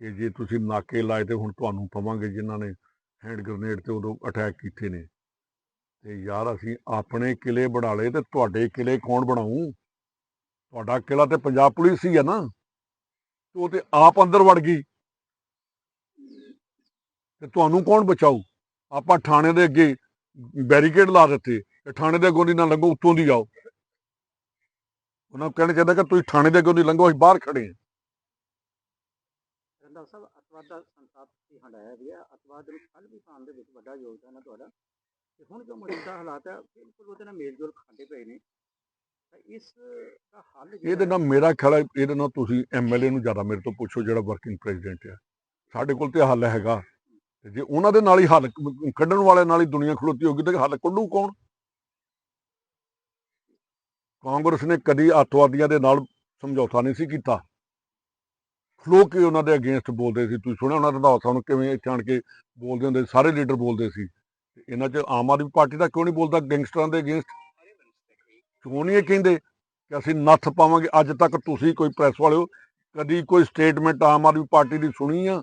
ਕਿ ਜੇ ਤੁਸੀਂ ਨਾਕੇ ਲਾਏ ਤੇ ਹੁਣ ਤੁਹਾਨੂੰ ਪਵਾਂਗੇ ਜਿਨ੍ਹਾਂ ਨੇ ਹੈਂਡ ਗ੍ਰਨੇਡ ਤੇ ਉਦੋਂ ਅਟੈਕ ਕੀਤੇ ਨੇ। ਤੇ ਯਾਰ ਅਸੀਂ ਆਪਣੇ ਕਿਲੇ ਬਣਾ ਲਏ ਤੇ ਤੁਹਾਡੇ ਕਿਲੇ ਕੌਣ ਬਣਾਊ? ਤੁਹਾਡਾ ਕਿਲਾ ਤੇ ਪੰਜਾਬ ਪੁਲਿਸ ਹੀ ਆ ਨਾ। ਉਹ ਤੇ ਆਪ ਅੰਦਰ ਵੜ ਗਈ। ਤੇ ਤੁਹਾਨੂੰ ਕੌਣ ਬਚਾਊ? ਆਪਾਂ ਥਾਣੇ ਦੇ ਅੱਗੇ ਬੈਰੀਕੇਡ ਲਾ ਦਿੱਤੇ ਤੇ ਥਾਣੇ ਦੇ ਅੱਗੋਂ ਦੀ ਨਾ ਲੰਘੋ, ਉੱਤੋਂ ਦੀ ਜਾਓ ਉਹਨਾਂ ਨੂੰ ਕਹਿਣਾ ਚਾਹੀਦਾ ਕਿ ਤੁਸੀਂ ਥਾਣੇ ਦੇ ਅੱਗੋਂ ਦੀ ਲੰਘੋ, ਅਸੀਂ ਬਾਹਰ ਖੜੇ ਹਾਂ। ਰੰਧਾਵਾ ਸਾਹਿਬ, ਅਤਵਾਦ ਦਾ ਸੰਤਾਪ ਤੁਸੀਂ ਹੰਡਾਇਆ ਵੀ ਅਤਵਾਦ ਨੂੰ ਠੱਲ ਵੀ ਪਾਉਣ ਦੇ ਵਿੱਚ ਵੱਡਾ ਯੋਗਦਾਨ ਹੈ ਤੁਹਾਡਾ। ਤੇ ਹੁਣ ਜੋ ਮੌਜੂਦਾ ਹਾਲਾਤ ਹੈ ਬਿਲਕੁਲ ਉਹਦੇ ਨਾਲ ਮੇਲ ਖਾਂਦੇ ਪਏ ਨੇ। ਤਾਂ ਇਸ ਦਾ ਹੱਲ ਇਹਦੇ ਨਾਲ ਮੇਰਾ ਖਿਆਲ ਹੈ ਇਹਦੇ ਨਾਲ ਤੁਸੀਂ ਐਮਐਲਏ ਨੂੰ ਜ਼ਿਆਦਾ ਮੇਰੇ ਤੋਂ ਪੁੱਛੋ ਜਿਹੜਾ ਵਰਕਿੰਗ ਪ੍ਰੈਜ਼ੀਡੈਂਟ ਹੈ ਸਾਡੇ ਕੋਲ ਤੇ ਹੱਲ ਹੈਗਾ। ਤੇ ਜੇ ਉਹਨਾਂ ਦੇ ਨਾਲ ਹੀ ਹੱਲ ਕੱਢਣ ਵਾਲੇ ਨਾਲ ਹੀ ਦੁਨੀਆ ਖਲੋਤੀ ਹੋਗੀ ਤੇ ਹੱਲ ਕੱਢੂ ਕੌਣ? ਕਾਂਗਰਸ ਨੇ ਕਦੀ ਅੱਤਵਾਦੀਆਂ ਦੇ ਨਾਲ ਸਮਝੌਤਾ ਨਹੀਂ ਸੀ ਕੀਤਾ। ਖਲੋ ਕੇ ਉਹਨਾਂ ਦੇ ਅਗੇਂਸਟ ਬੋਲਦੇ ਸੀ? ਤੁਸੀਂ ਸੁਣਿਆ ਉਹਨਾਂ ਦਾ ਸਾਹਿਬ ਨੂੰ ਕਿਵੇਂ ਇੱਥੇ ਆਣ ਕੇ ਬੋਲਦੇ ਹੁੰਦੇ ਸਾਰੇ ਲੀਡਰ ਬੋਲਦੇ ਸੀ। ਇਹਨਾਂ 'ਚ ਆਮ ਆਦਮੀ ਪਾਰਟੀ ਦਾ ਕਿਉਂ ਨਹੀਂ ਬੋਲਦਾ? ਗੈਂਗਸਟਰਾਂ ਦੇ ਅਗੇਂਸਟ ਕਿਉਂ ਨਹੀਂ ਇਹ ਕਹਿੰਦੇ ਕਿ ਅਸੀਂ ਨੱਥ ਪਾਵਾਂਗੇ? ਅੱਜ ਤੱਕ ਤੁਸੀਂ ਕੋਈ ਪ੍ਰੈਸ ਵਾਲਿਓ ਕਦੀ ਕੋਈ ਸਟੇਟਮੈਂਟ ਆਮ ਆਦਮੀ ਪਾਰਟੀ ਦੀ ਸੁਣੀ ਆ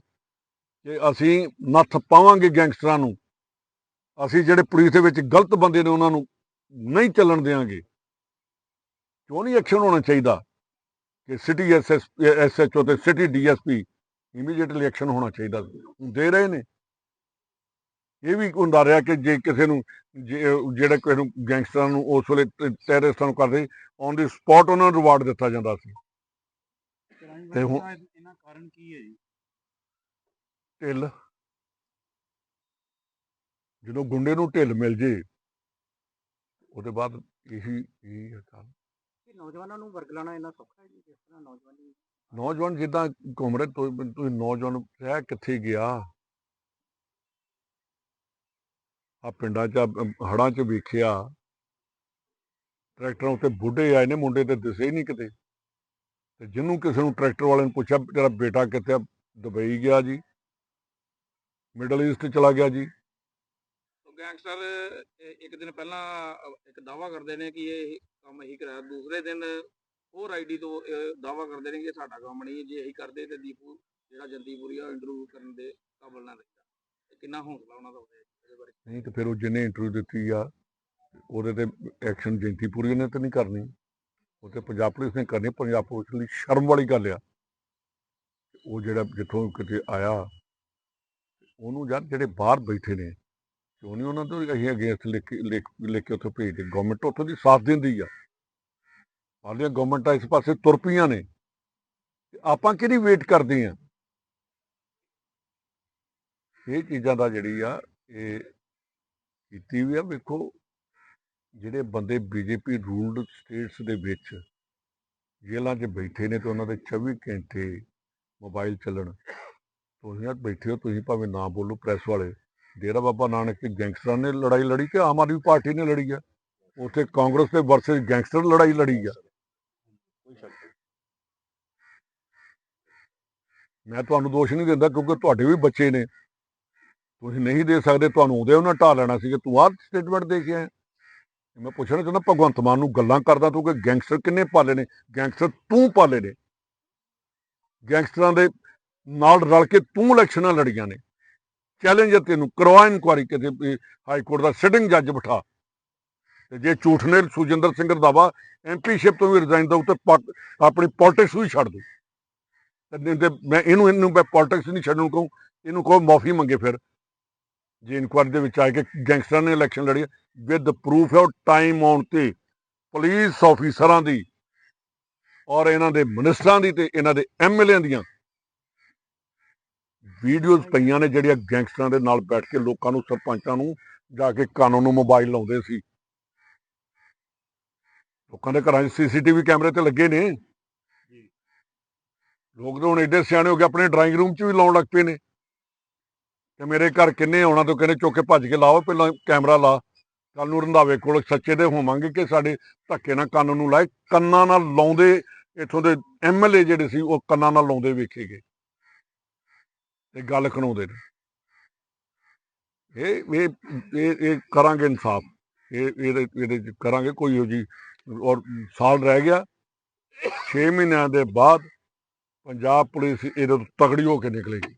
ਕਿ ਅਸੀਂ ਨੱਥ ਪਾਵਾਂਗੇ ਗੈਂਗਸਟਰਾਂ ਨੂੰ? ਅਸੀਂ ਜਿਹੜੇ ਪੁਲਿਸ ਦੇ ਵਿੱਚ ਗਲਤ ਬੰਦੇ ਨੇ ਉਹਨਾਂ ਨੂੰ ਨਹੀਂ ਚੱਲਣ ਦੇਵਾਂਗੇ ਕਿਉਂ ਨਹੀਂ ਐਕਸ਼ਨ ਹੋਣਾ ਚਾਹੀਦਾ ਕਿ ਸਿਟੀ ਐਸਐਸ ਐਸਐਚਓ ਤੇ ਸਿਟੀ ਡੀਐਸਪੀ ਇਮੀਡੀਏਟਲੀ ਐਕਸ਼ਨ ਹੋਣਾ ਚਾਹੀਦਾ? ਦੇ ਰਹੇ ਨੇ। ਇਹ ਵੀ ਹੁੰਦਾ ਰਿਹਾ ਕਿ ਜੇ ਕਿਸੇ ਨੂੰ ਜਿਹੜੇ ਕਿਸੇ ਨੂੰ ਗੈਂਗਸਟਰਾਂ ਨੂੰ ਉਸ ਵੇਲੇ ਟੈਰਰਿਸਟਾਂ ਨੂੰ ਕਰਦੇ ਔਨ ਦੀ ਸਪੌਟ ਉਹਨਾਂ ਨੂੰ ਰਿਵਾਰਡ ਦਿੱਤਾ ਜਾਂਦਾ ਸੀ। ਤੇ ਹੁਣ- ਇਹਨਾਂ ਕਾਰਨ ਕੀ ਹੈ ਜੀ? ਢਿੱਲ। ਜਦੋਂ ਗੁੰਡੇ ਨੂੰ ਢਿੱਲ ਮਿਲ ਜੇ ਉਹਦੇ ਬਾਅਦ ਇਹੀ ਇਹੀ ਹੈ ਗੱਲ ਕਿ ਨੌਜਵਾਨਾਂ ਨੂੰ ਵਰਗਲਾਣਾ ਇੰਨਾ ਸੌਖਾ ਹੈ ਜੀ ਜਿਸ ਤਰ੍ਹਾਂ ਨੌਜਵਾਨੀ ਨੌਜਵਾਨ ਜਿੱਦਾਂ ਘੁੰਮ ਰਹੇ ਤੁਸੀਂ ਨੌਜਵਾਨ ਰਹਿ ਕਿੱਥੇ ਗਿਆ? ਆ ਪਿੰਡਾਂ 'ਚ ਹੜਾਂ 'ਚ ਵੇਖਿਆ। ਟਰੈਕਟਰਾਂ ਉੱਤੇ ਬੁੱਢੇ ਆਏ ਨੇ ਮੁੰਡੇ ਤੇ ਦਿਸੇ ਹੀ ਨਹੀਂ ਕਿਤੇ। ਤੇ ਜਿਹਨੂੰ ਕਿਸੇ ਨੂੰ ਟਰੈਕਟਰ ਵਾਲੇ ਨੂੰ ਪੁੱਛਿਆ ਤੇਰਾ ਬੇਟਾ ਕਿੱਥੇ ਦੁਬਈ ਗਿਆ ਜੀ। ਮਿਡਲ ਈਸਟ ਚਲਾ ਗਿਆ ਜੀ। ਗੈਂਗਸਟਰ ਇੱਕ ਦਿਨ ਪਹਿਲਾਂ ਅ, ਇੱਕ ਦਾਵਾ ਕਰਦੇ ਨੇ ਕਿ ਇਹ ਕੰਮ ਇਹੀ ਕਰਾਇਆ। ਦੂਸਰੇ ਦਿਨ ਹੋਰ ਆਈਡੀ ਤੋਂ ਦਾਵਾ ਕਰਦੇ ਨੇ ਕਿ ਸਾਡਾ ਕੰਮ ਨਹੀਂ ਜੇ ਇਹੀ ਕਰਦੇ ਤੇ ਦੀਪੂ ਜਿਹੜਾ ਜੰਦੀਪੁਰੀ ਆ ਇੰਟਰਵਿਊ ਕਰਨ ਦੇ ਕਾਬਲ ਨਾ ਰਹਿੰਦਾ। ਕਿੰਨਾ ਹੌਸਲਾ ਉਹਨਾਂ ਦਾ ਹੋਵੇ ਨਹੀਂ, ਤੇ ਫਿਰ ਉਹ ਜਿਹਨੇ ਇੰਟਰਵਿਊ ਦਿੱਤੀ ਆ, ਉਹਦੇ ਤੇ ਐਕਸ਼ਨ ਜੈਂਤੀਪੁਰੀ ਉਹਨੇ ਤਾਂ ਨਹੀਂ ਕਰਨੀ। ਉਹ ਤੇ ਪੰਜਾਬ ਪੁਲਿਸ ਨੇ ਕਰਨੀ, ਪੰਜਾਬ ਪੁਲਿਸ ਲਈ ਸ਼ਰਮ ਵਾਲੀ ਗੱਲ ਆ। ਉਹ ਜਿਹੜਾ ਜਿੱਥੋਂ ਕਿਤੇ ਆਇਆ, ਉਹਨੂੰ ਯਾਰ ਜਿਹੜੇ ਬਾਹਰ ਬੈਠੇ ਨੇ, ਕਿਉਂ ਨਹੀਂ ਉਹਨਾਂ ਤੋਂ ਅਸੀਂ ਅਗੇਂਸਟ ਲਿਖ ਕੇ, ਲਿਖ ਲਿਖ ਕੇ ਉੱਥੇ ਭੇਜਦੇ? ਗਵਰਨਮੈਂਟ ਉੱਥੋਂ ਦੀ ਸਾਥ ਦਿੰਦੀ ਆ। ਪਾਲੀਆਂ ਗਵਰਨਮੈਂਟਾਂ ਇਸ ਪਾਸੇ ਤੁਰ ਪਈਆਂ ਨੇ। ਆਪਾਂ ਕਿਹਦੀ ਵੇਟ ਕਰਦੇ ਆ? ਇਹ ਚੀਜ਼ਾਂ ਦਾ ਜਿਹੜੀ ਆ ਇਹ ਕੀਤੀ ਵੀ ਆ, ਵੇਖੋ, ਜਿਹੜੇ ਬੰਦੇ ਬੀਜੇਪੀ ਰੂਲਡ ਸਟੇਟਸ ਦੇ ਵਿੱਚ ਜੇਲ੍ਹਾਂ 'ਚ ਬੈਠੇ ਨੇ ਤੇ ਉਹਨਾਂ ਦੇ 24 ਘੰਟੇ ਮੋਬਾਈਲ ਚੱਲਣ, ਤੁਸੀਂ ਯਾਰ ਬੈਠੇ ਹੋ, ਤੁਸੀਂ ਭਾਵੇਂ ਨਾ ਬੋਲੋ ਪ੍ਰੈਸ ਵਾਲੇ। ਡੇਰਾ ਬਾਬਾ ਨਾਨਕ ਤੇ ਗੈਂਗਸਟਰਾਂ ਨੇ ਲੜਾਈ ਲੜੀ ਤੇ ਆਮ ਆਦਮੀ ਪਾਰਟੀ ਨੇ ਲੜੀ ਆ। ਉੱਥੇ ਕਾਂਗਰਸ ਦੇ ਵਰਸਸ ਗੈਂਗਸਟਰ ਲੜਾਈ ਲੜੀ ਆ। ਮੈਂ ਤੁਹਾਨੂੰ ਦੋਸ਼ ਨਹੀਂ ਦਿੰਦਾ ਕਿਉਂਕਿ ਤੁਹਾਡੇ ਵੀ ਬੱਚੇ ਨੇ। ਤੁਸੀਂ ਨਹੀਂ ਦੇ ਸਕਦੇ, ਤੁਹਾਨੂੰ ਉਹਦੇ ਉਹਨਾਂ ਢਾ ਲੈਣਾ ਸੀ ਕਿ ਤੂੰ ਆਹ ਸਟੇਟਮੈਂਟ ਦੇ ਕੇ ਆਇਆ। ਮੈਂ ਪੁੱਛਣਾ ਚਾਹੁੰਦਾ, ਭਗਵੰਤ ਮਾਨ ਨੂੰ ਗੱਲਾਂ ਕਰਦਾ ਤੂੰ ਕਿ ਗੈਂਗਸਟਰ ਕਿੰਨੇ ਪਾਲੇ ਨੇ? ਗੈਂਗਸਟਰ ਤੂੰ ਪਾਲੇ ਨੇ। ਗੈਂਗਸਟਰਾਂ ਦੇ ਨਾਲ ਰਲ ਕੇ ਤੂੰ ਇਲੈਕਸ਼ਨਾਂ ਲੜੀਆਂ ਨੇ। ਚੈਲੰਜ ਹੈ ਤੈਨੂੰ, ਕਰਵਾ ਇਨਕੁਆਰੀ ਕਿਤੇ ਹਾਈ ਕੋਰਟ ਦਾ ਸਿਟਿੰਗ ਜੱਜ ਬਿਠਾ। ਤੇ ਜੇ ਝੂਠ ਨੇ, ਸੁਜਿੰਦਰ ਸਿੰਘ ਰੰਧਾਵਾ ਐਮਪੀਸ਼ਿਪ ਤੋਂ ਵੀ ਰਿਜ਼ਾਈਨ ਦਊ ਤੇ ਆਪਣੀ ਪੋਲਿਟਿਕਸ ਵੀ ਛੱਡ ਦੂ। ਤੇ ਮੈਂ ਇਹਨੂੰ ਇਹਨੂੰ ਮੈਂ ਪੋਲਿਟਿਕਸ ਨਹੀਂ ਛੱਡਣ ਕਹੂੰ, ਇਹਨੂੰ ਕਹੋ ਮਾਫੀ ਮੰਗੇ ਫਿਰ। ਜੇ ਇਨਕੁਆਰੀ ਦੇ ਵਿੱਚ ਆ ਕੇ ਗੈਂਗਸਟਰਾਂ ਨੇ ਇਲੈਕਸ਼ਨ ਲੜੀ ਵਿਦ ਪ੍ਰੂਫ ਹੈ ਟਾਈਮ ਆਉਣ ਤੇ ਪੁਲਿਸ ਆਫੀਸਰਾਂ ਦੀ ਔਰ ਇਹਨਾਂ ਦੇ ਮਿਨਿਸਟਰਾਂ ਦੀ ਤੇ ਇਹਨਾਂ ਦੇ ਐਮਐਲਏ ਦੀਆਂ ਵੀਡੀਓਜ਼ ਪਈਆਂ ਨੇ ਜਿਹੜੀਆਂ ਗੈਂਗਸਟਰਾਂ ਦੇ ਨਾਲ ਬੈਠ ਕੇ ਲੋਕਾਂ ਨੂੰ ਸਰਪੰਚਾਂ ਨੂੰ ਜਾ ਕੇ ਕਾਨੂੰਨ ਨੂੰ ਮੋਬਾਈਲ ਲਾਉਂਦੇ ਸੀ। ਲੋਕਾਂ ਦੇ ਘਰਾਂ 'ਚ ਸੀਸੀਟੀਵੀ ਕੈਮਰੇ ਤੇ ਲੱਗੇ ਨੇ। ਲੋਕ ਤਾਂ ਹੁਣ ਐਡੇ ਸਿਆਣੇ ਹੋ ਕੇ ਆਪਣੇ ਡਰਾਇੰਗ ਰੂਮ 'ਚ ਵੀ ਲਾਉਣ ਲੱਗ ਪਏ ਨੇ। ਕਿ ਮੇਰੇ ਘਰ ਕਿੰਨੇ ਆਉਣਾ ਤੋਂ ਕਹਿੰਦੇ ਚੁੱਕ ਕੇ ਭੱਜ ਕੇ ਲਾਓ, ਪਹਿਲਾਂ ਕੈਮਰਾ ਲਾ। ਕੱਲ ਨੂੰ ਰੰਧਾਵੇ ਕੋਲ ਸੱਚੇ ਦੇ ਹੋਵਾਂਗੇ ਕਿ ਸਾਡੇ ਧੱਕੇ ਨਾਲ ਕੰਨ ਨੂੰ ਲਾਏ। ਕੰਨਾਂ ਨਾਲ ਲਾਉਂਦੇ, ਇੱਥੋਂ ਦੇ ਐਮਐਲਏ ਜਿਹੜੇ ਸੀ, ਉਹ ਕੰਨਾਂ ਨਾਲ ਲਾਉਂਦੇ ਵੇਖੇ ਗਏ। ਤੇ ਗੱਲ ਖਣਾਉਂਦੇ ਨੇ। ਇਹ ਇਹ ਇਹ ਕਰਾਂਗੇ ਇਨਸਾਫ। ਇਹ, ਇਹਦੇ ਇਹਦੇ ਕਰਾਂਗੇ ਕੋਈ ਹੋ ਜੀ ਔਰ ਸਾਲ ਰਹਿ ਗਿਆ। 6 ਮਹੀਨਿਆਂ ਦੇ ਬਾਅਦ ਪੰਜਾਬ ਪੁਲਿਸ ਇਹਦੇ ਤੋਂ ਤਗੜੀ ਹੋ ਕੇ ਨਿਕਲੇਗੀ।